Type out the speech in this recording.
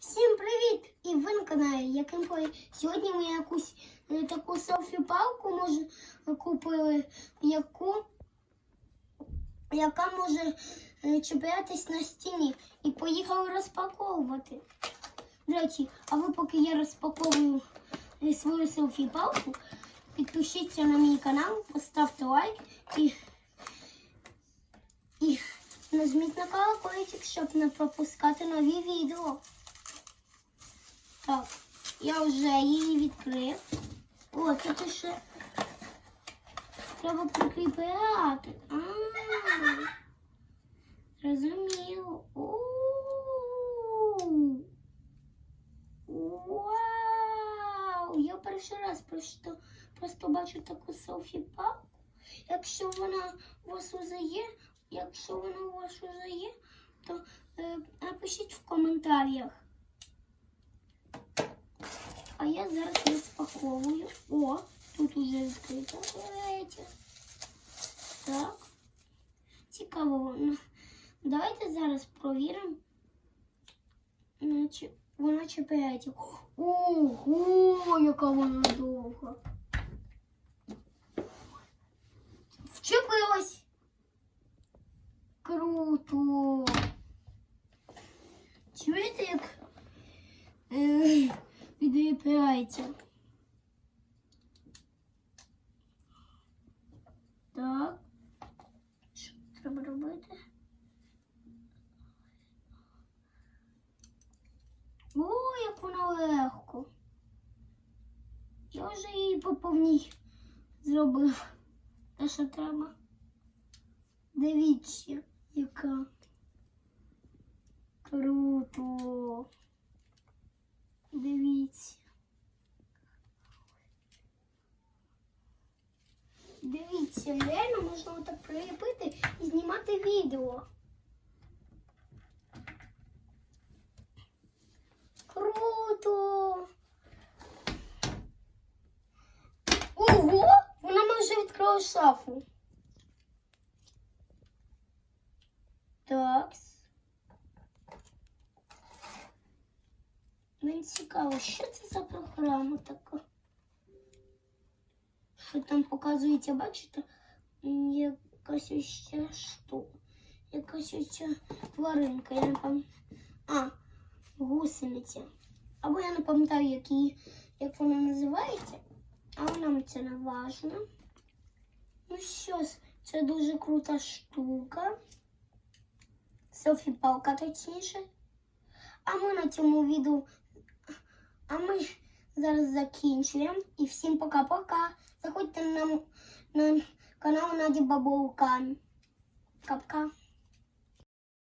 Всім привіт! І ви на каналі Яким. Сьогодні ми якусь е, таку селфі-палку може купили, яку, яка може е, чіплятись на стіні. І поїхали розпаковувати. До речі, а ви поки я розпаковую е, свою селфі-палку, підпишіться на мій канал, поставте лайк і, і нажміть на колокольчик, щоб не пропускати нові відео. Так, я вже її відкрив. О, тут ще треба прикріпляти. А, Зрозуміло. У-у-у. Вау! Я перший раз просто, просто бачу таку селфі-палку. Якщо вона у вас уже є, якщо вона у вас уже є, то е, напишіть в коментарях. А я зараз розпаковую. О, тут уже відкрита. Давайте. Так. Цікаво воно. Давайте зараз провіримо. Наче вона чіпляється. Ого, яка вона довга. Вчепилась. Круто. Відліпляється? Так. Що треба робити? О, як воно легко. Я вже її по повній зробив. Те, що треба. Дивіться, яка круто. Дивіться. Дивіться, реально можна отак приліпити і знімати відео. Круто! Ого! Вона майже відкрила шафу. Так. Мені цікаво, що це за програма така? Що там показується, бачите? Якась ця штука. Якась ця тваринка. Я не пам'ятаю. А, гусениця. Або я не пам'ятаю, як, як вона називається, а нам це не важно. Ну що це дуже крута штука. Селфі-палка точніше. А ми на цьому відео. А ми зараз закінчуємо. І всім пока-пока. Заходьте на, на канал Наді Бабовка. Пока-пока.